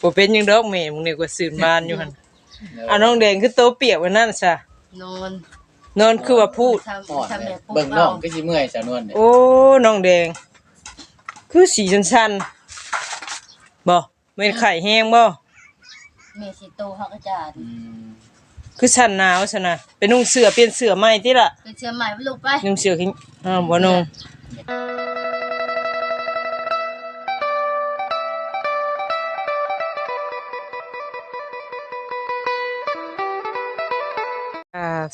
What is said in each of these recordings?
บ่เป็นหยังดอกแม่มึงนี่ก็สื่นบ้านอยู่หั่นอะน้องแดงคือโตเปียกไว้นั่นซะนอนนอนคือว่าพูด ทำห่อนทำแบบเบิ่งน้องก็สิเมื่อยสาวนวลเนี่ยโอ้น้องแดง คือสีชันๆบ่เม็นไข่แห้งบ่เมสิโตเขาก็จะอืมคือชันหนาวซะนะไปนุ่งเสื้อเปลี่ยนเสื้อใหม่ติล่ะเป็นเชื้อใหม่ลูกไป นุ่งเสื้อขึ้นอ้าวบ่นุ่ง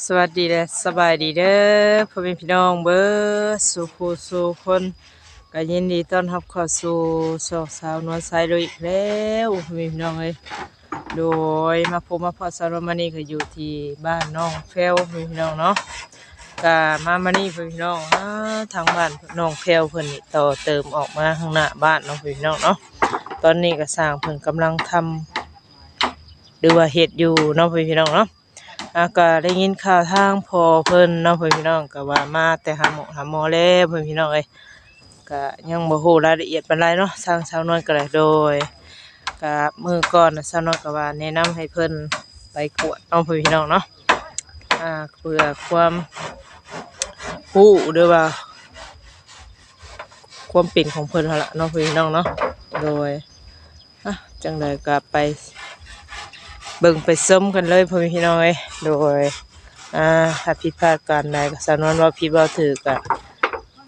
สวัสดีและสบายดีเด้อพ่อแม่พี่น้องเบิดสุขสุขคนก็ยินดีต้อนรับเข้าสู่สองสาวนวลสายโดยอีกแล้วพ่อแม่พี่น้องเอ้ยโดยมาพบมาพอสารมานี่ก็อยู่ที่บ้านน้องแฟวพ่อแม่พี่น้องเนาะก็มามานี่พ่อแม่พี่น้องอ่าทางบ้านน้องแฟวเพิ่นนี่ต่อเติมออกมาข้างหน้าบ้านเน้องพ่อแม่พี่น้องเนาะตอนนี้ก็สร้างเพิ่นกำลังทำหรือว่าเฮ็ดอยู่เนาะพ่อแม่พี่น้องเนาะ อากาได้ยินข่าวทางพอเพิ่นเนาะเพิ่นพี่น้องก็ว่ามาแต่หาหมอหาหมอแล้วเพิ่นพี่น้องเอ้ยก็ยังบ่ฮู้รายละเอียดปานใดเนาะทางสาวนวลก็ได้โดยก็มือก่อนน่ะสาวนวลก็ว่าแนะนำให้เพิ่นไปกวดเนาะเพิ่นพี่น้องเนาะอ่าเพื่อความรู้หรือว่า ความเป็นของเพิ่นหั่นล่ะเนาะเพิ่นพี่น้องเนาะโดยอะจังไดก็ไป เบิ่งไปส้มกันเลยพ่อแม่พี่น้องเอ้ยโดยอ่าถ้าผิดพลาดการใดก็สำนวนว่าผิดว่าถือกะ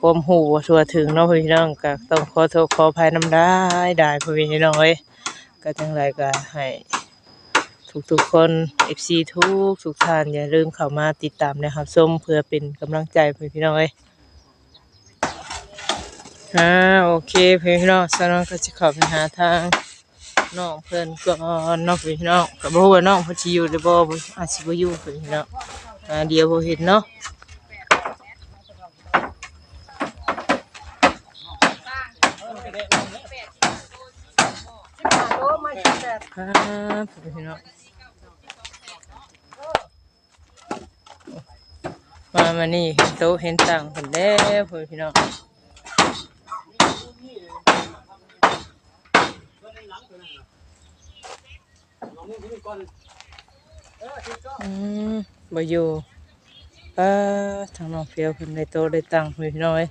ความหูบ่ทั่วถึงเนาะพ่อแม่พี่น้องก็ต้องขอโทษขออภัยน้ำได้ได้พ่อแม่พี่น้องเอ้ยก็จังไรก็ให้ทุกๆคน FC ทุกทุกท่านอย่าลืมเข้ามาติดตามนะครับส้มเพื่อเป็นกำลังใจพ่อพี่น้องเอ้ยอ่าโอเคพี่พี่น้องสำนวนก็จะข้าไปหาทาง น้องเพิ่นก็น้องพี่น้องก็บ่ว่าน้องเพิ่นสิอยู่หรือบ่บ่อาจสิบ่อยู่เพิ่นพี่น้องอ่าเดี๋ยวบ่เห็นเนาะครับพี่น้องมามานี่เห็นโต๊ะเห็นตังเพิ่นแล้วพี่น้อง อืมบ่อยู่ป้าทางน้องเฟียวเพิ่นได้โตได้ตังค์พี่น้อย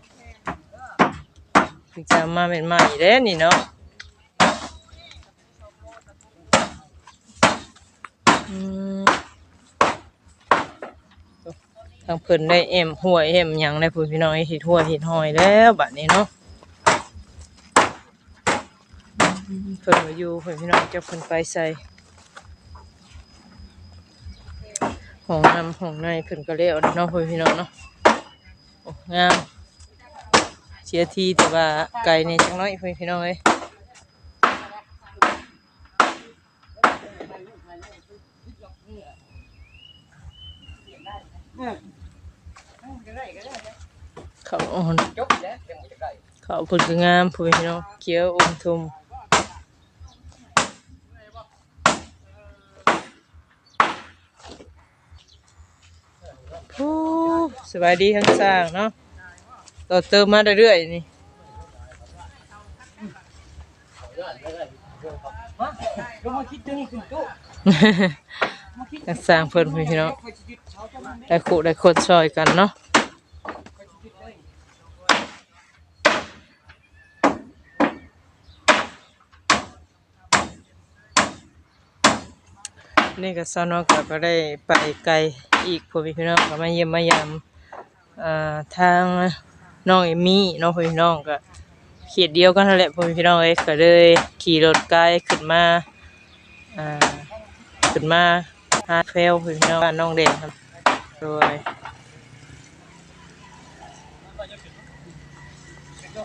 ถึงจะมาเป็นใหม่เด้นี่เนาะอืมทางเพิ่นได้เอ็มหัวยเอ็มหยังได้พู้พี่น้อยเฮ็ดหัวเฮ็ดหอยแล้วบัดนี้เนาะอืม เพิ่นบ่อยู่เพิ่นพี่น้องจะเพิ่นไปใส่ห้องน้ำห้องในเพิ่นก็เลี้ยวเนาะพ่อพี่น้องเนาะโอ้งามเสียทีแต่ว่าไกลนี่จังน้อยพ่อพี่น้องเอ้ยเขาอ่อนเขาเพิ่นก็งามพ่อพี่น้องเขียวอมทุม โอ้สบายดีทั้งสร้างเนาะต่อเติมมาเรื่อยๆนี่ทั้งสร้างเพิ่นพี่น้องได้คู่ได้คนซอยกันเนาะ นี่ก็สาวนอกก็ก็ได้ไปไกลอีกพ่อพี่น้องก็มาเยี่ยมมายามทางน้องเอมี่น้องพี่น้องก็เขียดเดียวกันนั่นแหละพ่อพี่น้องเอ้ยก็เลยขี่รถไกลขึ้นมาขึ้นมาหาแฟวพ่อพี่น้องบ้านน้องแดงครับโดย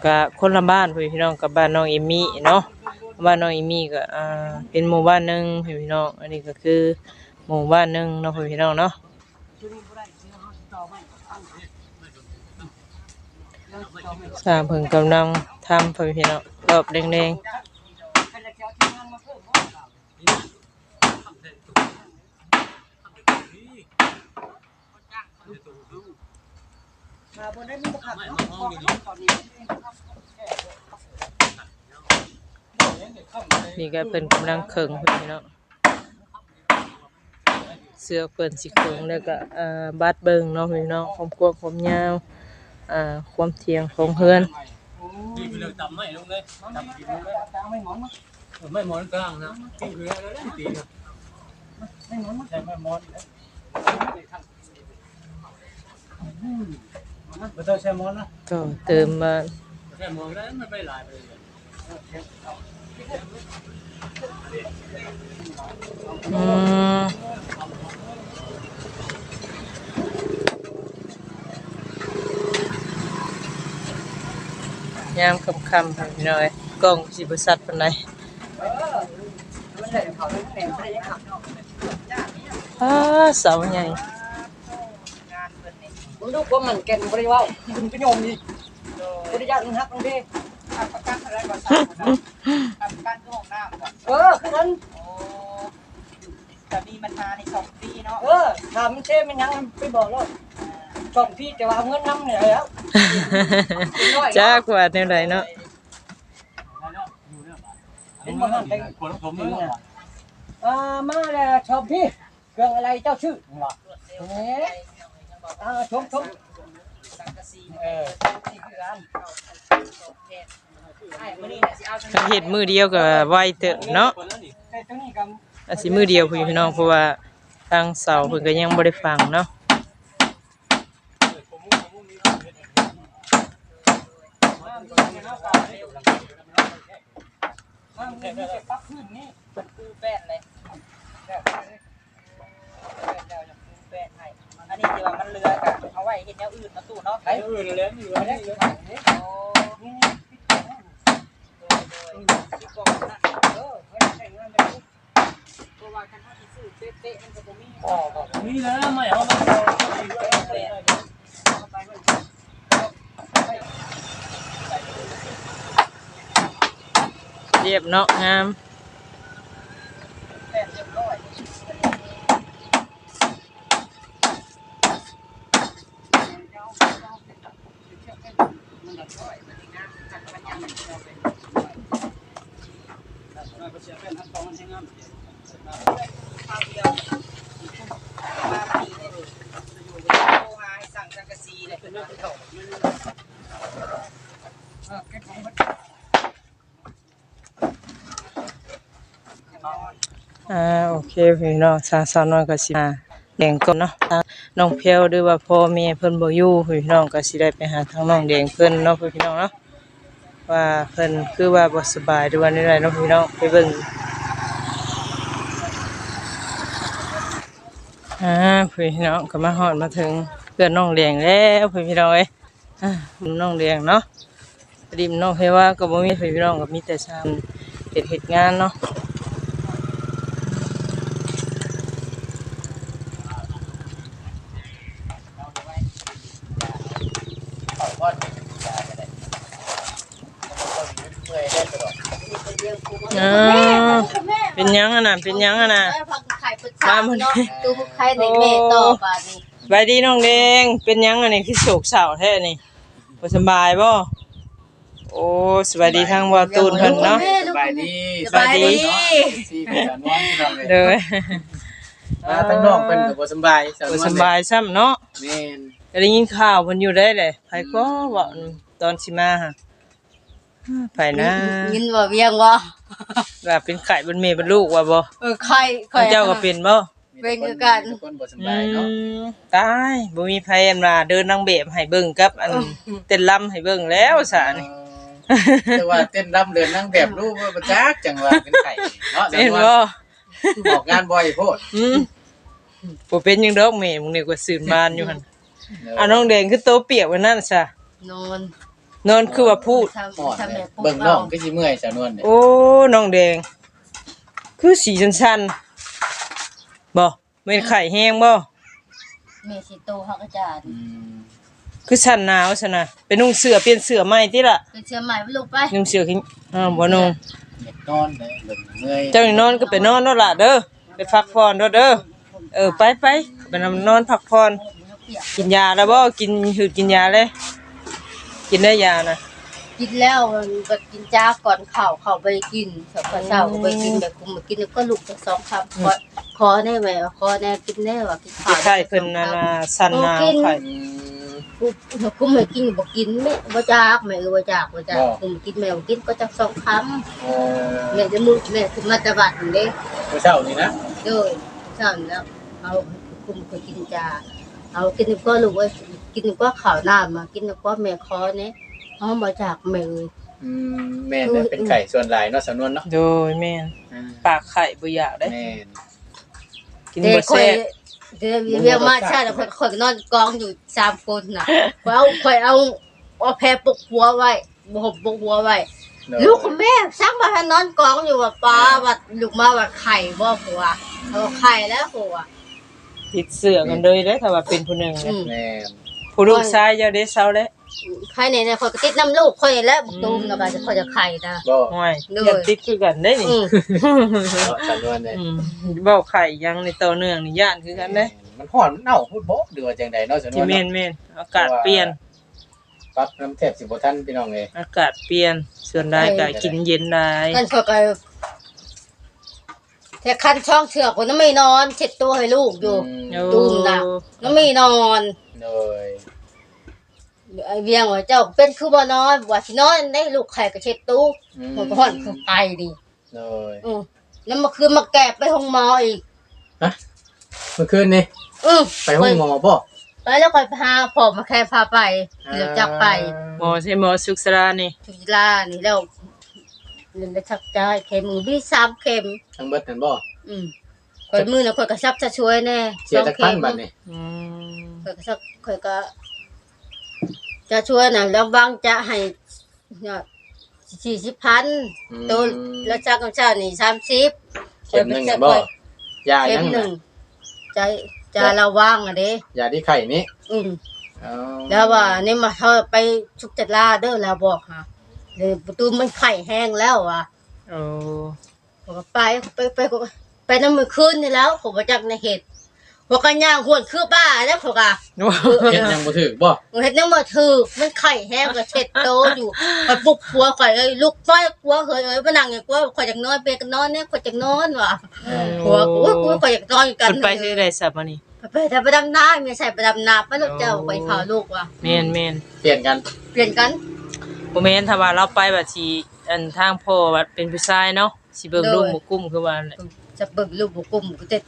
ก็คนละบ้านพ่พี่น้องกับบ้านน้องเอมี่เนาะ บ้านน้องอีมี่ก็อ่าเป็นหมู่บ้านหนึ่งพี่น้อง อันนี้ก็คือหมู่บ้านหนึ่งเนาะพี่น้องเนาะสางเพิ่งกำลังทำพี่น้องรอบแดง นี่ก็เป็นกำลังเคิงพี่เนาะเสื้อเปิ่นสิเคิงแล้วก็อ่อบัดเบิงเนาะพี่น้องความกว้างความยาวอ่าความเทียงของเฮือนดีไปเลยตำไม่ลงเลยตำกินลงเลยไม่หมอนไม่หมอนกลางนะกินคือแล้วได้ตีนะไม่หมอนใช่ไม่หมอนไม่ต้องใช้หมอนนะก็เติมมาใช้หม อนแล้วมันไม่หลายไปเลยอืมยามค่ำๆพี่น้อยกล้องสิบ่ชัดปานใดอ้าเสาใหญ่มึงดูว่ามันแก่นบริวารคุณประโยมนี่บริยาคุณฮักน้องเด้ประกันอะไรก่อน เออคือนั้นแต่มีมันมาในสองปีเนาะเออถามเช่มันยังไปบอกแล้วชอบพี่แต่ว่าเงินน้ำเนี่ยแล้วจ้ากว่าแนวใดเนาะเป็นมันนั่นเป็นคนผมนี่อ่ามาแล้วชอบพี่เครื่องอะไรเจ้าชื่อวะเอ๊ะอ่าชมชมสังกะสีเออนี่ร้าน เอาถ้าเฮ็ดมือเดียวก็ไวเติบเนาะไอ้ตัวนี้กับอาจสิมือเดียวพี่น้องเพราะว่าทางเสาเพิ่นก็ยังบ่ได้ฟังเนาะมันมีแต่ปักพื้นนี่เป็นปูแป้นเลยแบบนี้แล้วจะปูแป้นให้อันนี้ที่ว่ามันเรือกันเอาไว้เฮ็ดแนวอื่นมาตู้เนาะไอ้อื่นเลยไม่อยู่ไม่ได้นี่ขายนี่ โอ้ นี่นี่ พี่กองนั่นเออไม่ได้ใช้เงินเลยเพราะว่าคันเฮาสิซื้อเป๊ะๆมันก็บ่มีอ๋อบอกนี่นะไม่เอามาเรียบเนาะงาม แป้นเรียบร้อย ข้าวเดียวมาปีเลยอยู่โทรหาให้สั่งสังกะสีเลยเป็นเรื่องที่เขา อ่าโอเคพี่น้องสาวสาน้อยก็สิมาแดงก่อนเนาะน้องเพลวหรือว่าพ่อแม่เพิ่นบ่อยู่พี่น้องก็สิได้ไปหาทางน้องแดงเพิ่นเนาะพี่น้องเนาะ ว่าเพิ่นคือว่าบ่สบายหรือว่าใดๆเนาะพี่น้องไปเบิ่งอ่าพี่น้องก็มาหอดมาถึงเพื่อนน้องแดงแล้วพี่น้องเอ้ยอ่าน้องแดงเนาะริมน้องเพว่าก็บ่มีพี่น้องก็มีแต่ชามเฮ็ดเฮ็ดงานเนาะ เมื่อยได้ตลอด อ่าเป็นห ยังอะน่ะเป็นหยังอะน่ะพักไข่ปรึกษาเนาะดูไข่ในเมต่อบาดนี้บายดีน้องแดงเป็นหยังอะนี่คือโศกเศร้าแท้นี่บ่สำบายบ่โอ้สวัสดีทางบ่าวตูนเพิ่นเนาะสบายดีสบายดีเนาะที่เป็นการนอนที่นอนเลยเด้อมาทั้งน้องเพิ่นก็บ่สำบายสาวนบ่วลสำบายซ้ำเนาะแม่นก็ได้ยินข่าวเพิ่นอยู่ได้แหละไผก็เว้าตอนสิมาหะไผนะยินว่าเวียงวะว่าเป็นไข้เป็นแม่เป็นลูกว่าบ่เออไข่ไข่เจ้าก็เป็นบ่เป็นคือกันทุกคนบ่สอืบายเนาะมตายบ่มีไผอันว่าเดินนางแบบให้เบิ่งกับ อันเต้นรำให้เบิ่งแล้วซะนี่แต่ว่าเต้นรำเดินนั่งแบบรูปว่าประจักษ์จังหวะเป็นไข่เนาะเห็นบ่ออกงานบ่อยโพดอืมบ่เป็นหยังดอกแม่มึงนี่ก็สืบมานอยู่หั่นอะน้องแดงคือโตเปียกไว้นั่นซะนอน นอนคือว่าพูด ทำหอดทำเลแบยบปุ๊บเบิ่งน้องก็สิเมื่อยสาวนวลเนี่ยโอ้ น้องแดง คือสีชันๆบ่แม่นไข่แห้งบ่ เมสิโตฮักอาจารย์อืมคือชันหนาวซะนะไปนุ่งเสื้อเปลี่ยนเสื้อใหม่ติล่ะเป็นเชื้อใหม่ลูกไปนุ่งเสื้อขี้อ้าวบ่นุ่งอยากนอนเลยเบิ่งเมื่อยเจ้านี่นอนก็ไปนอนเนาะล่ะเด้อ ไปพักผ่อนเด้อเด้อ เออ ไปไปไปนำนอนพักผ่อนเปียกกินยาแล้วบ่ กินหืดกินยาเลย กินได้ยานะ กินแล้วมันก็กินจ้าก่อนข้าวข้าวไปกินเช้าเช้าก็ไปกินแบบคุมมากินแล้วก็ลุกจากสองคำขอขอแน่แหวะขอแน่กินแน่ว่ากินข้าวไข่เพิ่นน่ะนะสั่นหนาวไข่อืมกูกูไม่กินบ่กินแม่บ่จากแม่เออบ่จากบ่จากกูไม่กินแม่บ่กินก็จักสองคำเอ่อแม่จะมุดแม่ขึ้นมาตะบัดนี่เด้เมื่อเช้านี่นะโดยสั่นแล้วเอาคุมเคยกินจาเอากินก็ลูกว่า กินก็ข้าวน้ำมากินก็แม่คอเนี่ยเอามาจากแม่เอ้ยอืมแม่นเนี่ยเป็นไข่ส่วนหลายเนาะสำนวนเนาะโดยแม่นอ่าปากไข่บ่อยากได้ แม่นกินเด็บ่กคอแซ่ยบเดี๋ยวเรียกมาชาติแล้วคอยนอนกองอยู่สามคนน่ะคอยเอาคอยเอาเอาแพรปกหัวไว้บ่ห่มปกหัวไว้ เนอะลูกกับแม่ซักมาให้นอนกองอยู่ว่าป้าว่าลูกมาว่าไข่บ่ผัวเอาไข่แล้วผัวติดเสื้อกันเลยเด้อถ้าว่าเป็นผู้หนึงอืเนี่ยมแม่น ผู้ลูกชายเจ้าได้เซาแล้วไข่เนี่ยเนี่ยคอยก็ติดน้ำลูกคอยแล้วบุกตูมแล้วก็จะคอยจะไข่นะ บ่ห่วยโดย อย่าติดคือกันได้นี่อืมเนาะสำนวนเนี่ยอืมเว้าไข่ยังในต่อเนื่องนี่ย่านคือกันเด้มันฮ้อนมันเน่าพูดบ่หรือว่าจังใดเนาะสำนที่วนแม่เนาะนแม่นอากาศเปลี่ยน ปรับน้ำแทบสิบ่ทันพี่น้องเอ้ยอากาศเปลี่ยน ส่วนได้ก็กินเย็นได้กันคอยก็แต่คันช่องเชือกคนนั้นไม่นอน เช็ดตัวให้ลูกอยู่โอ้ตูมน่ะ น้องไม่นอน โดยไอเวียงว่าเจ้าเป็นคือบ่นอนว่าสินอนได้ลูกไข่ก็เช็ดตู้อืมมันก็ห่อนคือไปดิโดยอือแล้วเมาคืนมาแกะไปห้องหมออีกเมื่อคืนนี่อือไปห้องหมอบ่ไปแล้วค่อยพาพ่อมาแค่พาไปเดี๋ยวจักไปหมอใช่หมอสุขสรานี่จุฬานี่แล้วเรียนได้ชักได้เข็มมือพี่สามเข็มทั้งเบิดนั่นบ่อืมข่อยมือน่ะข่อยก็ซับจะช่วยแน่เสียจักพันบัดนี่อืม ข่อยก็ซักข่อยก็ จะช่วยน่ะแล้วบางจะให้เนี่ยสี่สิบพันตัวแล้วจักของเจ้านี่สามสิบเข็มหนึงน่ะบ่ยาเข็ยัมงหน่ะนึ่งใจใจเราว่างอะเด้ยาที่ไข่นี่อืม เอาแล้วว่านี่มาเธอไปชุกจัดลาเด้อแล้วบอกค่ะเลยประตูมันไข่แห้งแล้วอะโอ้ผมก็ไปไปไปไปไปน้ำมือคืนนี่แล้ว ผมมาจากในเหตุ หัวกันย่างหวนคือบ้าแล้วผมก็เฮ็ดยังบ่ถึกบ่เห็นน้ำมาถือมันไข่แห้งกับเช็ดโตะอยู่ไปปลุกหัวข่อยเอ้ยลุกไฟกลัวข่อยเอ้ยมานั่งอย่างกลัวข่อยอยากนอนเปรกันนอนเนี่ยข่อยอยากนอนว่ะหัวกูกูข่อยอยากนอนอยู่กักันนไปซื้อได้สับมานี่ไปแต่ไปดำน้ำไม่ใช่ไปดำน้ำไปลูกเจ้าไปข่าวลูกว่ะแม่นแม่นเปลี่ยนกัน เปลี่ยนกันบ่แม่นถ้าว่าเราไปแบบสิอันทางพ่อว่าเป็นผู้ชายเนาะสิเบิ่งลูกบ่กุ้มคือว่าแหละจะเบิ่งลูกบุกุมกูจะ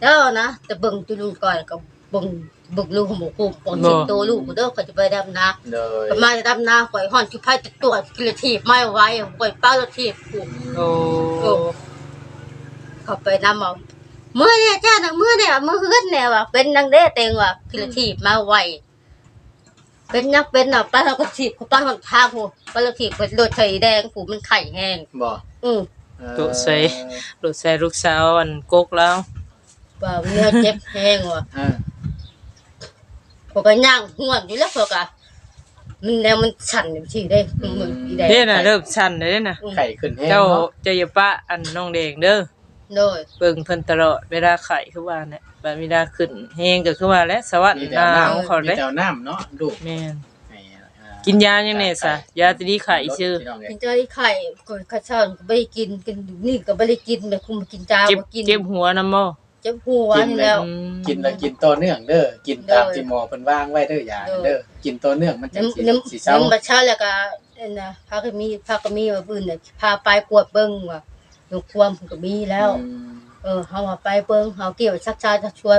แล้วนะจะเบิ่งตัวลูกก่อนก็เบิ่งเบิ่งลูกของบุกุมปนสิงโตลูกกูเด้อข่อยจะไปดำน้ำโดยก็มาจะดำนาข่อยห่อนจุดไผ่ติดตัวกิเลทีบไม่ไหวข่อยเป้ารถทีบกูโอ้โอ้เขาไปนำเอาเมื่อเนี่ยจ้าหนังเมื่อเนี่ยเมื่อคืนเนี่ยว่ะเป็นนางเด้เต็งว่ะกิเลทีบมาไหวเป็นนักเป็นน่ะป้าเราก็ทีบกูป้าหอนทางกูป้าเราทีบเป็นรถไถแดงกูมันไข่แห้งบ่อือเอ่อตุใส่ลูกใส่ลูกสาวอันกกแล้ว ว่าเนื้อเจ็บแห้งว่ะอ่าพวกก็ย่างห่วงอยู่แล้วพวกก็มันแนวมันสั่นอยู่ที่ได้มันอีแดงเด้น่ะเริ่มสั่นเลยเด้น่ะไข่ขึ้นแห้งเจ้าเนาะเจ้าอย่าปะอันน้องแดงเด้อโดยเบิ่งเพิ่นตลอดเวลาไข่คือว่าเนี่ยบัดเวลาขึ้นแฮงก็คือว่าและสวัสมีดิ์แต่หนาน้วเขาำมีเด้แต่น้ำเนาะลูกแม่นให้อ่ากินยายังไงซะยาตดีไข่ชื่อ พี่น้งเอ้กินเจ้าที่ไข่ก็ข้าวเช้าก็ไม่ได้กินกินนี่ก็ไม่ได้กินแบบคุมกินจ้าเจ็บก็กินเจ็บหัวนำบ่ เจ็บหัวนี่แล้วอืมกินแล้วกินต่อเนื่องเด้อกินตามโดยที่หมอเพิ่นวางไว้เด้อยาโดยเด้อกินต่อเนื่องมันจะสิน้ำสิน้ำเศร้าน้ำบัดเช้าแล้วก็เอ็นนะพาก็มีพาก็มีว่าปืนน่ะพาไปกวดเบิ่งว่าลูกความก็มีแล้วอืมเออเฮาว่าไปเบิ่งเฮาเกี่ยวชักชาจะช่วย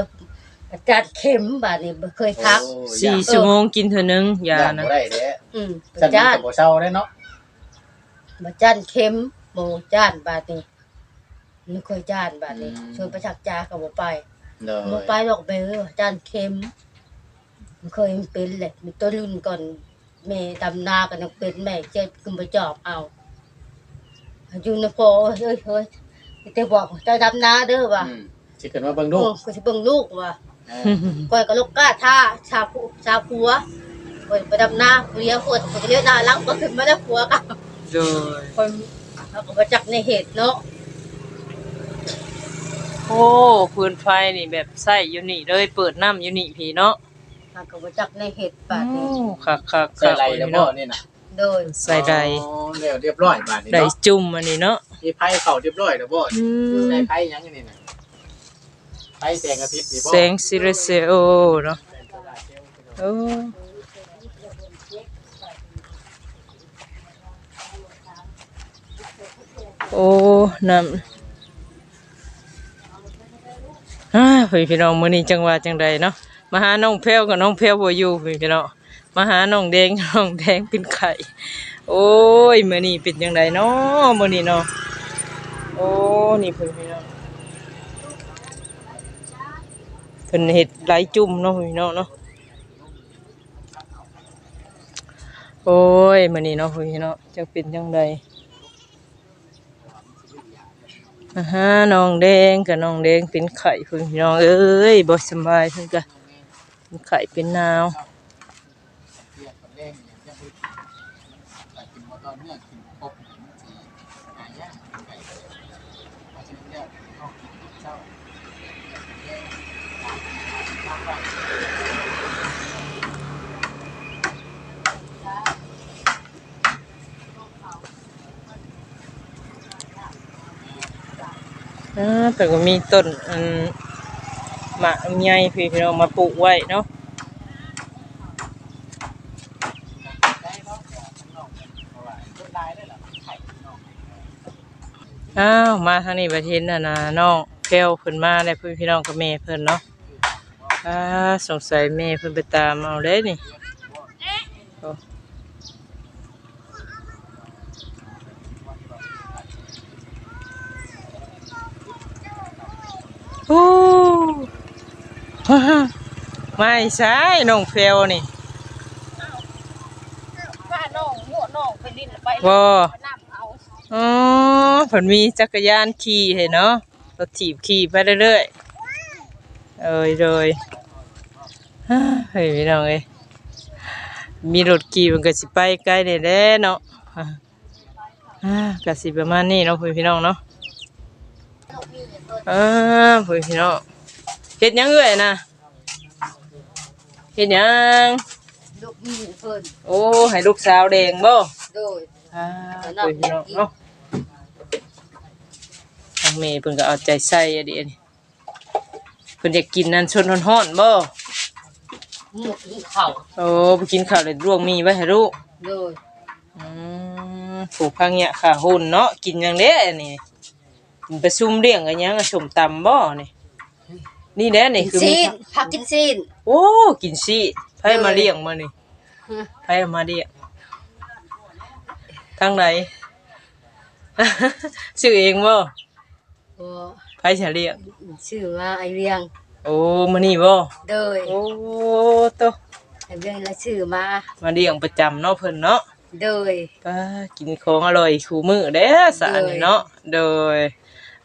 อาจารย์เข็มบาดนี้บ่เคยทักโอ้สี่ยาชั่วโมงกินเท่านึงยาย่านนะบ่ได้เด้อืมฉันอาจารก็ย์บ่เศร้าได้เนาะบ่จานเข็มบ่จานบาดนี้ ไม่เคยจานบาดนี้ชวนไปชักจาก็บ่ไปเด้อบ่ไปดอกเบอจานเข็มมันเคยเป็นแหละมีต้นรุ่นก่อนแม่ดำนากันยังเป็นแม่เจ็บกึมไปจอบเอาอยู่ในพอเฮ้ยเฮ้ยแต่บอกเจ้าดำนาเด้อว่ะอืมสิขึ้นมาเบิ่งโอ้ลูกกูสิเบิ่งลูกว่ะ เออก้อยก็ลูกกล้าท่าชาผู้ชาผัวก้อยไปดำนาเลี้ยงคนก็เลี้ยงนาหลังก็ขึ้นมาแล้วผัวก็โดยคนเขาก็มาจักในเหตุเนาะ โอ้พื้นไฟนี่แบบใส่อยู่นี่เลยเปิดน้ำอยู่นี่พี่เนาะเขาก็มาจักในเหตุบาดนี้คักคักใส่ไหลแล้วบ่นี่น่ะโโดยใส่ได้อ๋อแล้วเรียบร้อยบาดนี้ได้เนาะจุ่มอันนี้เนาะมีไผเข้าเรียบร้อยแล้วบ่อืมได้ไผยังอันนี่น่ะไผแสงอาทิตย์นี่บ่แสงซิเรเซโอเนาะโอ้โอ้น้ำอ่า พี่พี่น้องมื้อนี้จังหวะจังใดเนาะมาหาน้องแพรวกับน้องแพรวบ่อยู่พี่พี่น้องมาหาน้องแดงน้องแดงเป็นไข่โอ้ยมื้อนี้เป็นจังไดเนาะมื้อนี้เนาะโอ้นี่พี่พี่น้องเพิ่นเฮ็ดไหลจุ่มเนาะพี่น้องเนาะโอ้ยมื้อนี้เนาะพี่น้องจักเป็นจังได อ่าฮะน้องแดงกับน้องแดงเป็นไข่เพิ่นพี่น้องเอ้ยบ่สบายเพิ่นก็เป็นไข่เป็นหนาว เรียกคนแรงอย่างจะไปไปกินบ่ต่อเนื่องกินครบมันสิหายากไก่เพราะฉะนั้นแล้วต้องกินเช้า อ่าแต่ก็มีต้นอันหมากใหญ่พี่พี่น้องมาปลูกไว้เนาะอ้าวมาทางนี้ประเทศน่ะนะน้องแพรวเพิ่นมาได้เพิ่นพี่น้องกับแม่เพิ่นเนาะอ่าสงสัยแม่เพิ่นไปตามเอาเด้นี่โอ้โอ้ฮ่าฮ่า ไม่ใช่น้องแพรวนี่พาน้องหัวน้องไปดินไปบ่น้ำเอาอ๋อเพิ่นมีจักรยานขี่ให้เนาะรถถีบขี่ไปเรื่อยๆเอ้ยเลยฮ่าเฮ้ยพี่น้องเอ้ยมีรถขี่มันก็สิไปไกลได้แหล้เนาะฮ่าฮ่าก็สิประมาณนี้เนาะพี่พี่น้องเนาะอ่าพี่พี่น้องเฮ็ดหยังเอ้ยนะ เฮ็ดหยังลูกมีเพิ่นโอ้ให้ลูกสาวแดงบ่โดยอ่าเพิ่นพี่น้องเนาะทางเมย์เพิ่นก็เอาใจใส่อะดิอันนี้เพิ่นอยากกินนั่นชนฮ้อนๆบ่หมูกินข้าวโอ้ไปกินข้าวเลยลวกมีไว้ให้ลูกโดยอืมผูกพังเนี่ยค่ะหุ่นเนาะกินอย่างเด้อันนี้กินไปซุ่มเลี้ยงกันยังอะสมตำบ่นี่นี่แหละนี่กินคือซีมีนพักกินซีน โอ้กินสิไผมาเลี้ยงมานี่ฮะไผเอามาเลี้ยงทางไหน ชื่อเองบ่โอ้ไผจะเลี้ยงชื่อว่าไอเวียง โอ้มานี่บ่โดยโอ้โตไอเวียงละชื่อมา มาเลี้ยงประจำเนาะเพิ่นเนาะโดยป้ากินของอร่อยคู่มื้อเด้อสะอันนี้เนาะโดย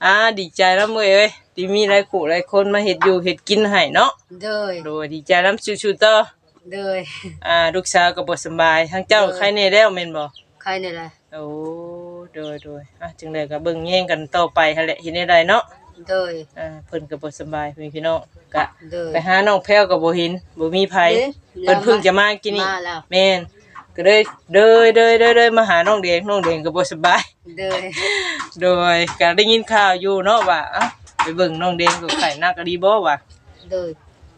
อ่าดีใจนำเว้ยเอ้ยที่มีหลายคู่หลายคนมาเฮ็ดอยู่เฮ็ดกินให้เนาะโดยโดยดีใจนำสู้ๆต่อโดยอ่าลูกสาวก็บ่สำบายทั้งเจ้าใครแน่แล้วแม่นบ่ใครนี่แหละโอ้โดยโดยอะจึงได้ก็เบิ่งแย่งกันต่อไปหั่นแหละเฮ็ดได้ได้เนาะโดยอ่าเพิ่นก็บ่สำบายพี่พี่น้องก็โดยไปหาน้องแพ้วก็บ่เห็นบ่มีไผเพิ่นเพิ่งจะมากินนี่มาแล้วแม่น ก็เลยเดินเดินเดินเดินมาหาน้องแดงน้องแดงก็บ่สบายโดยโดยก็ได้ยินข่าวอยู่เนาะว่าเอ้าไปเบิ่งน้องแดงก็ไข่นักก็ดีบ่ว่าโดย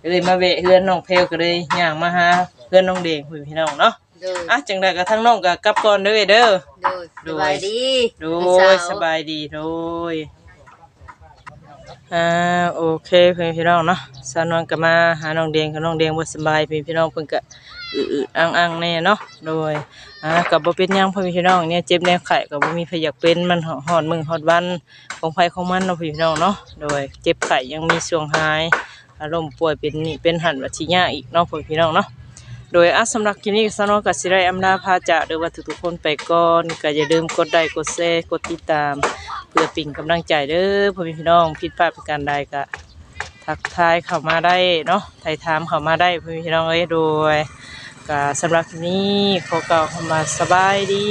ก็เลยมาแวะเฮือนน้องแพรวก็เลยย่างมาหาเฮือนน้องแดงพี่พี่น้องเนาะโดยอะจังได๋ก็ทั้งน้องก็กลับก่อนเด้อเด้อโดยสบายดีโดลูกสาวยสบายดีโดยอ่าโอเคเพื่อนพี่น้องเนาะสาวนวลก็มาหาน้องแดงกับน้องแดงบ่สบายเพื่อนพี่น้องเพิ่นก็ อืดๆอังๆแน่เนาะโดยอ่าก็บ่เป็นยังพ่อพี่น้องเนี่ยเจ็บแนวไข้ก็บ่มีไผอยากเป็นมันฮอดมึงฮอดวันของไผของมันเนาะพี่น้องเนาะโดยเจ็บไข้ยังมีช่วงหายอารมณ์ป่วยเป็นนี่เป็นหันว่าสิยาอีกเนาะพ่อพี่น้องเนาะโดยอะสำหรับคลิปนี้สนองกับสิได้อำลาพาจากหรือว่าทุกๆคนไปก่อนก็อย่าลืมกดไลค์กดแชร์กดติดตาม เพื่อเป็นกำลังใจเด้อพ่อแม่พี่น้องผิดพลาดประการใดก็ ทักทายเข้ามาได้เนาะไถ่ถามเข้ามาได้พี่น้องเอ้ยโดยก็สำหรับนี้ขอกล่าวคำว่าสบายดี